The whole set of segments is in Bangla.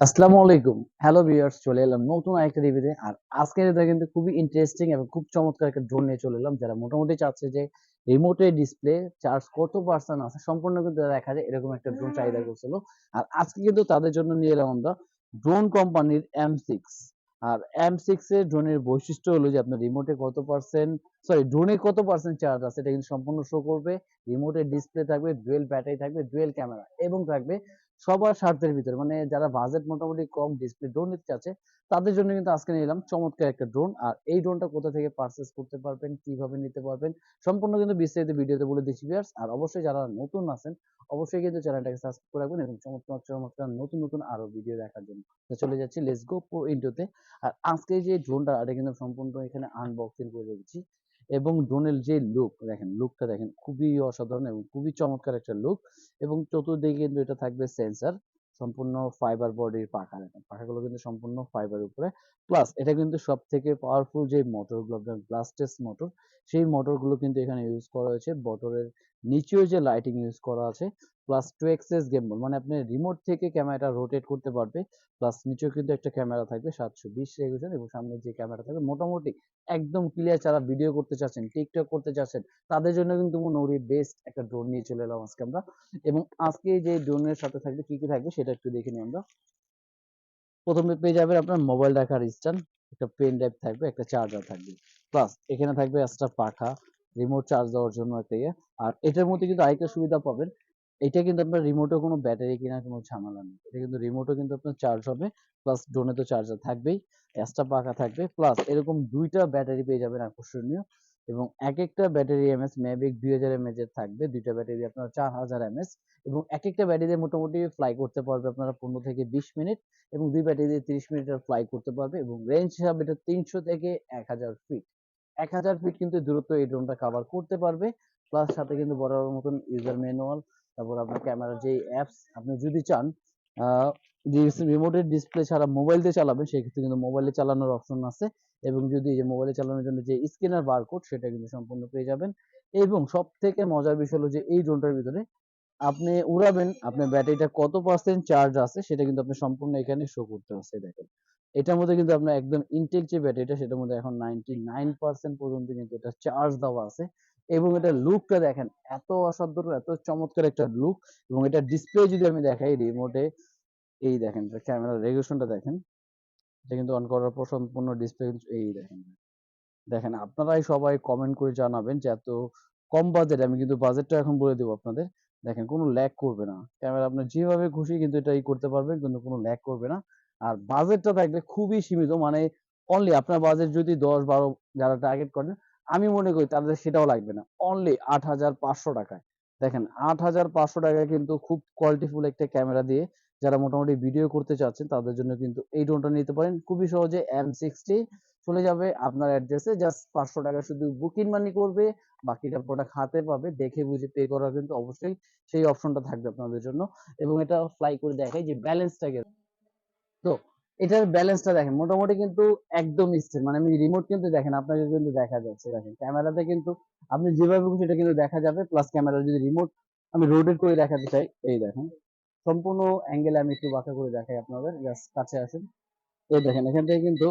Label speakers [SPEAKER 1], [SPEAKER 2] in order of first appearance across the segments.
[SPEAKER 1] আসসালামু আলাইকুম। হ্যালো ভিউয়ার্স চলে এলাম নতুন আরেকটা রিভিউতে আর এটা কিন্তু খুবই ইন্টারেস্টিং এবং খুব চমৎকার একটা ড্রোন নিয়ে চলে এলাম, যারা মোটামুটি চাচ্ছে যে ডিসপ্লে চার্জ কত পার্সেন্ট আছে সম্পূর্ণ কিন্তু দেখা যায় এরকম একটা ড্রোন চাহিদা করছিল। আর আজকে কিন্তু তাদের জন্য নিয়ে এলাম আমরা ড্রোন কোম্পানির এম সিক্স আর এম সিক্স এর ড্রোনের বৈশিষ্ট্য হলো যে আপনার রিমোটে কত পার্সেন্ট সরি ড্রোনে কত পার্সেন্ট চার্জ আছে এটা কিন্তু সম্পূর্ণ শো করবে। রিমোটের ডিসপ্লে থাকবে ডুয়েল ব্যাটারি থাকবে ডুয়েল ক্যামেরা এবং থাকবে সবার স্বার্থের ভিতরে। মানে যারা বাজেট মোটামুটি কম ডিসপ্লে ড্রোন নিতে চাচ্ছে, তাদের জন্য কিন্তু আজকে নিয়ে এলাম চমৎকার একটা ড্রোন আর এই ড্রোনটা কোথা থেকে পারচেস করতে পারবেন, কীভাবে নিতে পারবেন, সম্পূর্ণ কিন্তু বিস্তারিত ভিডিওতে বলে দিচ্ছি ভিউয়ার্স আর অবশ্যই যারা নতুন আছেন, অবশ্যই কিন্তু চ্যানেলটাকে সাবস্ক্রাইব করে রাখবেন এবং চমৎকার চমৎকার নতুন নতুন আরও ভিডিও দেখার জন্য। তো চলে যাচ্ছি লেটস গো ইন্টুতে আর আজকে যে ড্রোনটা এটা কিন্তু সম্পূর্ণ এখানে আনবক্সিং করে রেখেছি। এবং ডোনেল যে লুক দেখেন লুকটা দেখেন, খুবই অসাধারণ এবং খুবই চমৎকার একটা লুক এবং চতুর্দিকে কিন্তু এটা থাকবে সেন্সার সম্পূর্ণ ফাইবার বডির পাখা, দেখেন, পাখাগুলো কিন্তু সম্পূর্ণ ফাইবার উপরে। প্লাস এটা কিন্তু সব থেকে পাওয়ারফুল যে মোটরগুলো আপনার ব্লাস্টেস মোটর সেই মোটরগুলো কিন্তু এখানে ইউজ করা হয়েছে। মোটরের নিচেও যে লাইটিং ইউজ করা আছে প্লাস টু এক্সেস গেম্বল মানে আপনি রিমোট থেকে ক্যামেরাটা রোটেট করতে পারবে প্লাস নিচেও কিন্তু একটা ক্যামেরা থাকবে, সাতশো বিশ রেগুলেশন এবং সামনে যে ক্যামেরা থাকবে, মোটামুটি একদম ক্লিয়ার যারা ভিডিও করতে চাচ্ছেন টিকটক করতে চাচ্ছেন, তাদের জন্য কিন্তু মোটামুটি বেস্ট একটা ড্রোন নিয়ে চলে এলাম আজকে আমরা। এবং আজকে যে ড্রোনের সাথে থাকবে, কি কি থাকবে সেটা একটু দেখে নিই আমরা। প্রথমে পেয়ে যাবেন আপনার মোবাইল রাখার স্ট্যান্ড একটা পেন ড্রাইভ থাকবে, একটা চার্জার থাকবে। প্লাস এখানে থাকবে এক্সট্রা পাখা রিমোট চার্জ দেওয়ার জন্য একটা ইয়ে। আর এটার মধ্যে কিন্তু আরেকটা সুবিধা পাবেন এটা কিন্তু আপনার রিমোটে কোনো ব্যাটারি কেনার কোনো ঝামেলা নেই। এটা কিন্তু রিমোটও কিন্তু আপনার চার্জ হবে প্লাস ড্রোনে তো চার্জার থাকবেই এক্সট্রা পাখা থাকবে প্লাস এরকম দুইটা ব্যাটারি পেয়ে যাবেন আকর্ষণীয় এবং এক একটা ব্যাটারি এমএস ম্যাভিক দুই হাজার এমএচ এর থাকবে, দুইটা ব্যাটারি আপনার চার হাজার এমএস এবং এক একটা ব্যাটারি মোটামুটি ফ্লাই করতে পারবে আপনারা পনেরো থেকে বিশ মিনিট এবং দুই ব্যাটারি দিয়ে তিরিশ মিনিট ফ্লাই করতে পারবে এবং রেঞ্জ হিসাবে এটা তিনশো থেকে এক হাজার ফিট এক হাজার ফিট কিন্তু দূরত্ব এই ড্রোনটা কাভার করতে পারবে প্লাস সাথে কিন্তু বড় মতন ইউজার ম্যানুয়াল তারপর আপনার ক্যামেরার যে অ্যাপস আপনি যদি চান রিমোটের ডিসপ্লে ছাড়া মোবাইল দিয়ে চালাবেন, সেক্ষেত্রে কিন্তু মোবাইলে চালানোর অপশন আছে। এবং যদি যে মোবাইলে চালানোর জন্য যে স্ক্যানার বারকোড সেটা কিন্তু সম্পূর্ণ পেয়ে যাবেন। এবং সব থেকে মজার বিষয় হলো যে এই ড্রোনটার ভিতরে আপনি উড়াবেন, আপনার ব্যাটারিটা কত পার্সেন্ট চার্জ আছে, সেটা কিন্তু আপনি সম্পূর্ণ এখানে শো করতে হচ্ছে দেখেন। এটার মধ্যে কিন্তু আপনার একদম ইনটেক যে ব্যাটারিটা, সেটার মধ্যে এখন নাইনটি নাইন পার্সেন্ট পর্যন্ত কিন্তু এটা চার্জ দেওয়া আছে। এবং এটা লুকটা দেখেন, এত অসাধারণ, এত চমৎকার একটা লুক এবং এটা ডিসপ্লে যদি আমি দেখাই রিমোটে এই দেখেন ক্যামেরার রেগুলেশনটা দেখেন, এটা কিন্তু অন করার পর সম্পূর্ণ ডিসপ্লে এই দেখেন। দেখেন, আপনারাই সবাই কমেন্ট করে জানাবেন যে এত কম বাজেট আমি কিন্তু বাজেটটা এখন বলে দেবো আপনাদের। দেখেন, কোনো ল্যাক করবে না। ক্যামেরা আপনার যেভাবে খুশি কিন্তু এটা ই করতে পারবেন, কিন্তু কোনো ল্যাক করবে না। আর বাজেটটা থাকবে খুবই সীমিত মানে অনলি আপনার বাজেট যদি দশ বারো যারা টার্গেট করেন আমি মনে করি তাদের সেটাও লাগবে না। অনলি আট হাজার পাঁচশো টাকায়। দেখেন, আট হাজার পাঁচশো টাকায় কিন্তু খুব কোয়ালিটিফুল একটা ক্যামেরা দিয়ে যারা মোটামুটি ভিডিও করতে চাচ্ছেন, তাদের জন্য কিন্তু এই ড্রোনটা নিতে পারেন। খুবই সহজে এম সিক্সটি চলে যাবে আপনার অ্যাড্রেসে জাস্ট পাঁচশো টাকা শুধু বুকিং মানি করবে, বাকিটা প্রোডাক্ট হাতে পাবে, দেখে বুঝে পে করা কিন্তু অবশ্যই সেই অপশনটা থাকবে আপনাদের জন্য। এবং এটা ফ্লাই করে দেখাই যে ব্যালেন্সটাকে তো এটার ব্যালেন্সটা দেখেন, মোটামুটি কিন্তু একদম স্থির। মানে আমি রিমোট কিন্তু দেখেন, আপনাকে কিন্তু দেখা যাচ্ছে। দেখেন ক্যামেরাতে কিন্তু আপনি যেভাবে খুশি এটা কিন্তু দেখা যাবে। প্লাস ক্যামেরা যদি রিমোট আমি রোটেট করে দেখাতে চাই, এই দেখেন, সম্পূর্ণ অ্যাঙ্গেলে আমি একটু বাঁকা করে দেখাই আপনাদের। জাস্ট কাছে আসেন। এই দেখেন, এখান থেকে কিন্তু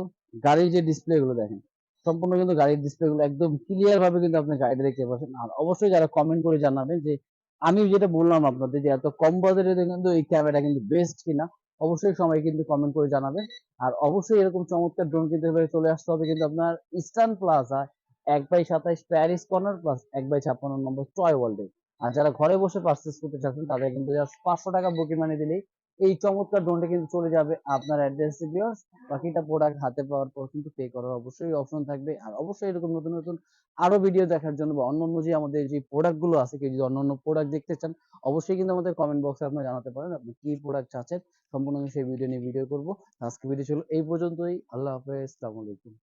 [SPEAKER 1] গাড়ির যে ডিসপ্লে গুলো দেখেন, সম্পূর্ণ কিন্তু গাড়ির ডিসপ্লে গুলো একদম ক্লিয়ার ভাবে কিন্তু আপনি গাড়িতে দেখতে পাচ্ছেন আর অবশ্যই যারা কমেন্ট করে জানাবেন যে, আমি যেটা বললাম আপনাদের যে, এত কম বাজেটে কিন্তু এই ক্যামেরা কিন্তু বেস্ট কিনা অবশ্যই সবাই কিন্তু কমেন্ট করে জানাবেন আর অবশ্যই এরকম চমৎকার ড্রোন কিনতে হলে চলে আসতে হবে কিন্তু আপনার ইস্টার্ন প্লাজা এক বাই সাতাইশ প্যারিস কর্নার প্লাস এক বাই ছাপ্পান্ন নম্বর টয় ওয়ার্ল্ডে আর যারা ঘরে বসে পারচেস করতে চাচ্ছেন, তাদের কিন্তু পাঁচশো টাকা বুকিং মানি দিলেই এই চমৎকার ড্রোনটা কিন্তু চলে যাবে আপনার অ্যাড্রেসে ভিউয়ার্স বাকিটা প্রোডাক্ট হাতে পাওয়ার পর কিন্তু পে করার অবশ্যই অপশন থাকবে। আর অবশ্যই এরকম নতুন নতুন আরও ভিডিও দেখার জন্য বা অন্যান্য যে আমাদের যে প্রোডাক্টগুলো আছে, কেউ যদি অন্যান্য প্রোডাক্ট দেখতে চান, অবশ্যই কিন্তু আমাদের কমেন্ট বক্সে আপনারা জানাতে পারেন আপনি কি প্রোডাক্ট চাচ্ছেন। সম্পূর্ণ আমি সেই ভিডিও নিয়ে ভিডিও করব। আজকে ভিডিও ছিল এই পর্যন্তই। আল্লাহ হাফেজ আসসালামু আলাইকুম।